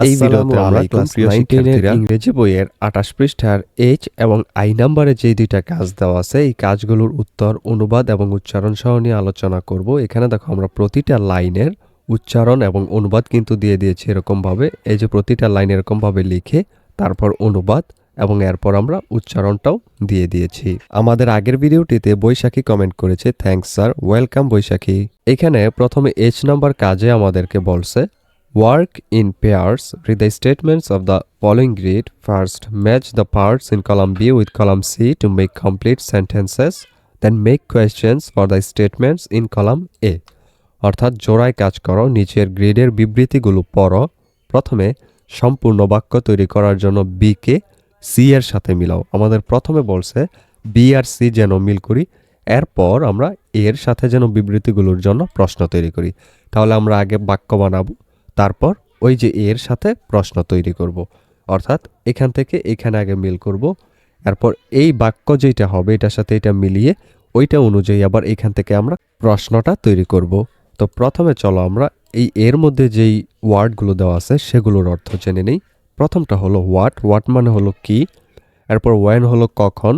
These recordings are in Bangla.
এই ভিডিওতে আমরা ক্লাস প্রিয় নাইন ইংরেজি বইয়ের আঠাশ পৃষ্ঠার এইচ এবং আই নাম্বারে যে দুইটা কাজ দেওয়া আছে এই কাজগুলোর উত্তর অনুবাদ এবং উচ্চারণ সহ নিয়ে আলোচনা করব। এখানে দেখো আমরা প্রতিটা লাইনের উচ্চারণ এবং অনুবাদ কিন্তু দিয়ে দিয়েছি এরকমভাবে। এই যে প্রতিটা লাইন এরকমভাবে লিখে তারপর অনুবাদ এবং এরপর আমরা উচ্চারণটাও দিয়ে দিয়েছি। আমাদের আগের ভিডিওটিতে বৈশাখী কমেন্ট করেছে থ্যাঙ্কস স্যার ওয়েলকাম বৈশাখী। এখানে প্রথমে এইচ নাম্বার কাজে আমাদেরকে বলছে Work in pairs. Read the statements of the following grid. First, match the parts in column B with column C to make complete sentences. Then make questions for the statements in column A. অর্থাৎ জোড়ায় কাজ করো নিচের গ্রিডের বিবৃতিগুলো পড়ো প্রথমে সম্পূর্ণ বাক্য তৈরি করার জন্য বি কে সি এর সাথে মিলাও আমাদের প্রথমে বলছে বি আর সি যেন মিল করি এরপর আমরা এর সাথে যেন বিবৃতিগুলোর জন্য প্রশ্ন তৈরি করি তাহলে আমরা আগে বাক্য বানাবো তারপর ওই যে এর সাথে প্রশ্ন তৈরি করব। অর্থাৎ এখান থেকে এখানে আগে মিল করব। এরপর এই বাক্য যেটা হবে, এটার সাথে এটা মিলিয়ে ওইটা অনুযায়ী আবার এখান থেকে আমরা প্রশ্নটা তৈরি করব। তো প্রথমে চলো আমরা এই এর মধ্যে যেই ওয়ার্ডগুলো দেওয়া আছে, সেগুলোর অর্থ জেনে নেই। প্রথমটা হলো হোয়াট হোয়াট মানে হলো কি? এরপর ওয়েন হলো কখন?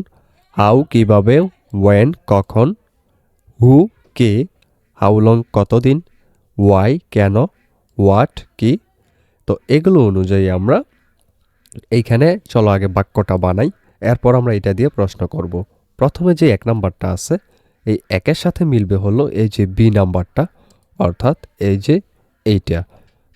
হাউ কীভাবে? ওয়েন কখন? হু কে? হাউ লং কতদিন? ওয়াই কেন? হোয়াট কি? তো এগুলো অনুযায়ী আমরা এইখানে চলো আগে বাক্যটা বানাই, এরপর আমরা এটা দিয়ে প্রশ্ন করব। প্রথমে যে এক নাম্বারটা আছে, এই একের সাথে মিলবে হলো এই যে বি নাম্বারটা, অর্থাৎ এই যে এইটা।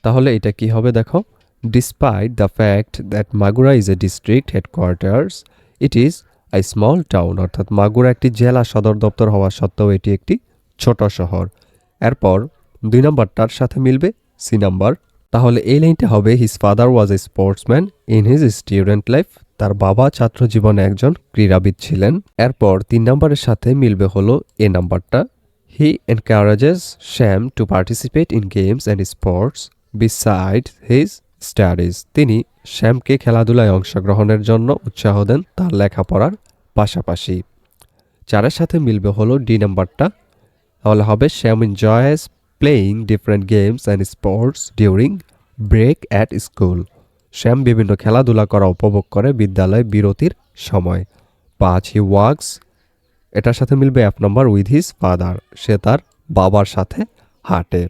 তাহলে এটা কি হবে দেখো despite the fact that Magura is a district headquarters it is I small town অর্থাৎ মাগুরা একটি জেলা সদর দপ্তর হওয়া সত্ত্বেও এটি একটি ছোট শহর। এরপর দুই নাম্বারটার সাথে মিলবে সি নাম্বার তাহলে এই লাইনটা হবে his father was a sportsman in his student life তার বাবা ছাত্র জীবনে একজন ক্রীড়াবিদ ছিলেন। এরপর তিন নম্বরের সাথে মিলবে হলো এ নাম্বারটা he encourages Shyam to participate in games and sports beside his studies তিনি শ্যামকে খেলাধুলায় অংশগ্রহণের জন্য উৎসাহ দেন তার লেখাপড়ার পাশাপাশি। চারের সাথে মিলবে হলো ডি নাম্বারটা তাহলে হবে Shyam enjoys playing different games and sports during break at school Shyam বিভিন্ন খেলাধুলা করা উপভোগ করে বিদ্যালয় বিরতির সময়। পাঁচ হি ওয়ার্কস এটার সাথে মিলবে এক নম্বর উইথ হিজ ফাদার সে তার বাবার সাথে হাঁটে।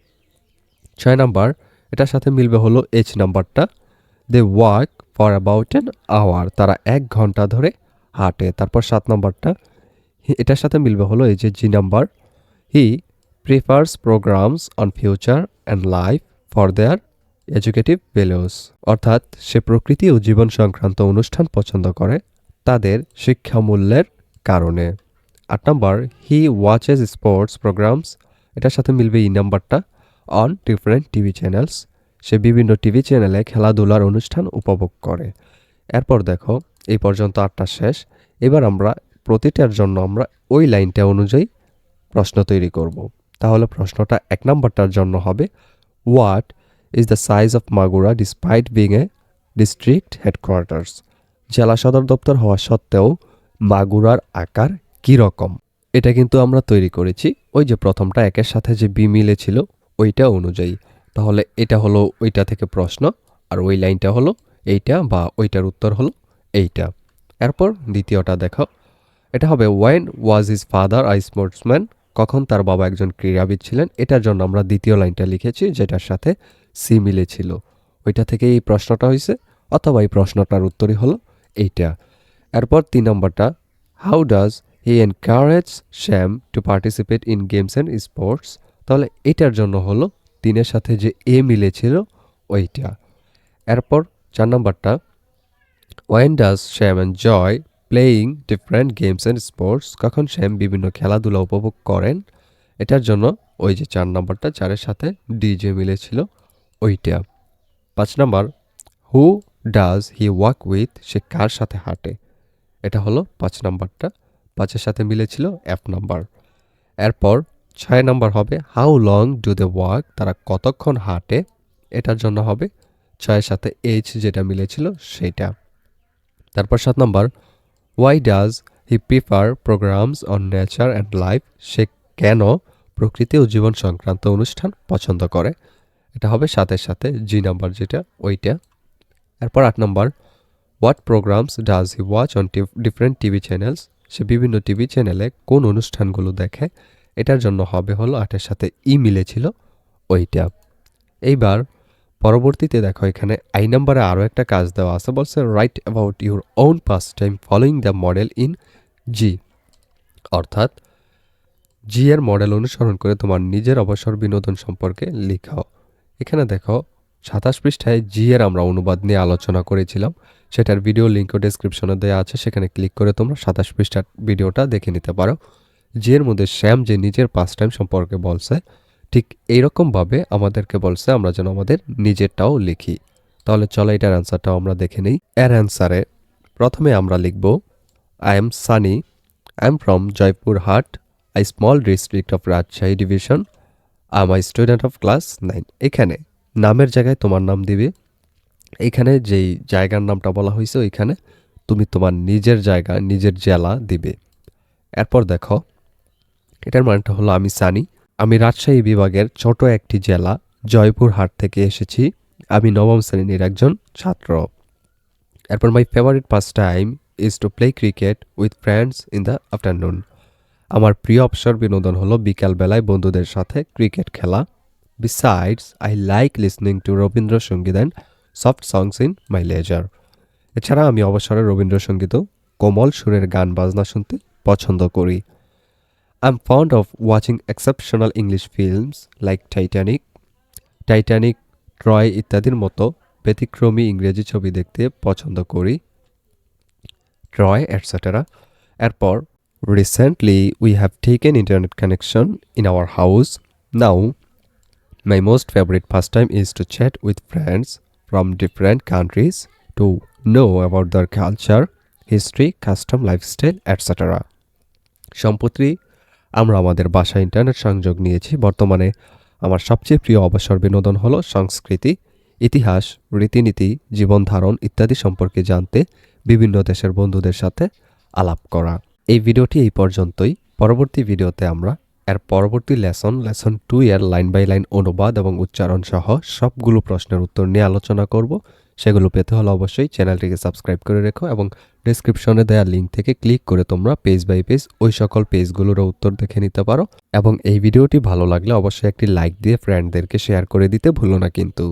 ছয় নাম্বার এটার সাথে মিলবে হলো এইচ নাম্বারটা they work for about an hour তারা এক ঘণ্টা ধরে হাঁটে। তারপর সাত নাম্বারটা এটার সাথে মিলবে হলো এই যে G number he prefers programmes on future and life for their educative values অর্থাৎ সে প্রকৃতি ও জীবন সংক্রান্ত অনুষ্ঠান পছন্দ করে তাদের শিক্ষামূল্যের কারণে। আট নম্বর হি ওয়াচেস স্পোর্টস প্রোগ্রামস এটার সাথে মিলবে এই নাম্বারটা অন ডিফারেন্ট টিভি চ্যানেলস সে বিভিন্ন টিভি চ্যানেলে খেলাধুলার অনুষ্ঠান উপভোগ করে। এরপর দেখো, এই পর্যন্ত আটটা শেষ। এবার আমরা প্রতিটার জন্য আমরা ওই লাইনটা অনুযায়ী প্রশ্ন তৈরি করব। তাহলে প্রশ্নটা এক নম্বরটার জন্য হবে what is the size of Magura despite being a district headquarters জেলা সদর দপ্তর হওয়া সত্ত্বেও মাগুরার আকার কী রকম এটা কিন্তু আমরা তৈরি করেছি, ওই যে প্রথমটা একের সাথে যে বি মিলে ছিল ওইটা অনুযায়ী। তাহলে এটা হলো ওইটা থেকে প্রশ্ন, আর ওই লাইনটা হলো এইটা বা ওইটার উত্তর হলো এইটা। এরপর দ্বিতীয়টা দেখো, এটা হবে when was is father I sportsman কখন তার বাবা একজন ক্রীড়াবিদ ছিলেন, এটার জন্য আমরা দ্বিতীয় লাইনটা লিখেছি, যেটার সাথে সি মিলেছিল। ওইটা থেকে এই প্রশ্নটা হয়েছে অথবা এই প্রশ্নটার উত্তরই হলো এইটা। এরপর তিন নম্বরটা how does he encourage Shyam to participate in games and sports তাহলে এটার জন্য হলো তিনের সাথে যে এ মিলেছিল, ওইটা। এরপর চার নম্বরটা when does Shyam enjoy playing different games and sports কখন শ্যাম বিভিন্ন খেলাধুলা উপভোগ করেন, এটার জন্য ওই যে চার নম্বরটা, চারের সাথে ডিজে মিলেছিল ওইটা। পাঁচ নম্বর who does he walk with সে কার সাথে হাঁটে? এটা হলো পাঁচ নম্বরটা, পাঁচের সাথে মিলেছিল এফ নাম্বার। এরপর ছয় নম্বর হবে how long do they walk তারা কতক্ষণ হাঁটে? এটার জন্য হবে ছয়ের সাথে এইচ যেটা মিলেছিল সেটা। তারপর সাত নম্বর why does he prefer programmes on nature and life সে কেন প্রকৃতি ও জীবন সংক্রান্ত অনুষ্ঠান পছন্দ করে? এটা হবে সাথে সাথে জি নাম্বার যেটা, ওইটা। এরপর আট নম্বর what programmes does he watch on different TV channels সে বিভিন্ন টিভি চ্যানেলে কোন অনুষ্ঠানগুলো দেখে? এটার জন্য হবে হলো আটের সাথে ই মিলেছিল, ওইটা। এইবার পরবর্তীতে দেখো, এখানে আই নাম্বারে আরও একটা কাজ দেওয়া আছে, বলছে write about your own pastime following the model in G অর্থাৎ জি এর মডেল অনুসরণ করে তোমার নিজের অবসর বিনোদন সম্পর্কে লিখাও। এখানে দেখো, সাতাশ পৃষ্ঠায় জি এর আমরা অনুবাদ নিয়ে আলোচনা করেছিলাম। সেটার ভিডিও লিঙ্কও ডেসক্রিপশনে দেওয়া আছে, সেখানে ক্লিক করে তোমরা সাতাশ পৃষ্ঠার ভিডিওটা দেখে নিতে পারো। জি এর মধ্যে শ্যাম যে নিজের পাস টাইম সম্পর্কে বলছে ঠিক এইরকমভাবে আমাদেরকে বলছে, আমরা যেন আমাদের নিজেরটাও লিখি। তাহলে চলো এটার অ্যান্সারটাও আমরা দেখে নিই। এর অ্যান্সারে প্রথমে আমরা লিখব I'm Sunny I'm from Joypurhat I small district of Rajshahi division I my student of class nine এখানে নামের জায়গায় তোমার নাম দিবে। এখানে যেই জায়গার নামটা বলা হয়েছে, ওইখানে তুমি তোমার নিজের জায়গা, নিজের জেলা দিবে। এরপর দেখো, এটার মানেটা হলো, আমি সানি আমি রাজশাহী বিভাগের ছোট একটি জেলা, জয়পুরহাট থেকে এসেছি। আমি নবম শ্রেণির একজন ছাত্র। এরপর my favourite pastime is to play cricket with friends in the afternoon আমার প্রিয় অবসর বিনোদন হলো বিকালবেলায় বন্ধুদের সাথে ক্রিকেট খেলা। Besides I like listening to Rabindrasangeet and soft songs in my leisure এছাড়া আমি অবসরে রবীন্দ্রসঙ্গীতও কোমল সুরের গান বাজনা শুনতে পছন্দ করি। Am fond of watching exceptional English films like Titanic Titanic Troy ইত্যাদির মতো ব্যতিক্রমী ইংরেজি ছবি দেখতে পছন্দ করি ট্রয় এটসেটেরা এরপর we have taken internet connection in our house now my most favourite first time is to chat with friends from different countries to know about their culture history custom lifestyle etcetera সম্প্রতি আমরা আমাদের বাসায় ইন্টারনেট সংযোগ নিয়েছি। বর্তমানে আমার সবচেয়ে প্রিয় অবসর বিনোদন হলো সংস্কৃতি, ইতিহাস, রীতিনীতি, জীবনধারণ ইত্যাদি সম্পর্কে জানতে বিভিন্ন দেশের বন্ধুদের সাথে আলাপ করা। এই ভিডিওটি এই পর্যন্তই। পরবর্তী ভিডিওতে আমরা এর পরবর্তী লেসন লেসন টু এর লাইন বাই লাইন অনুবাদ এবং উচ্চারণ সহ সবগুলো প্রশ্নের উত্তর নিয়ে আলোচনা করব। সেগুলো পেতে হলে অবশ্যই চ্যানেলটিকে সাবস্ক্রাইব করে রেখো এবং ডিসক্রিপশনে দেওয়া লিঙ্ক থেকে ক্লিক করে তোমরা পেজ বাই পেজ ওই সকল পেজগুলোর উত্তর দেখে নিতে পারো এবং এই ভিডিওটি ভালো লাগলে অবশ্যই একটি লাইক দিয়ে ফ্রেন্ডদেরকে শেয়ার করে দিতে ভুলো না কিন্তু।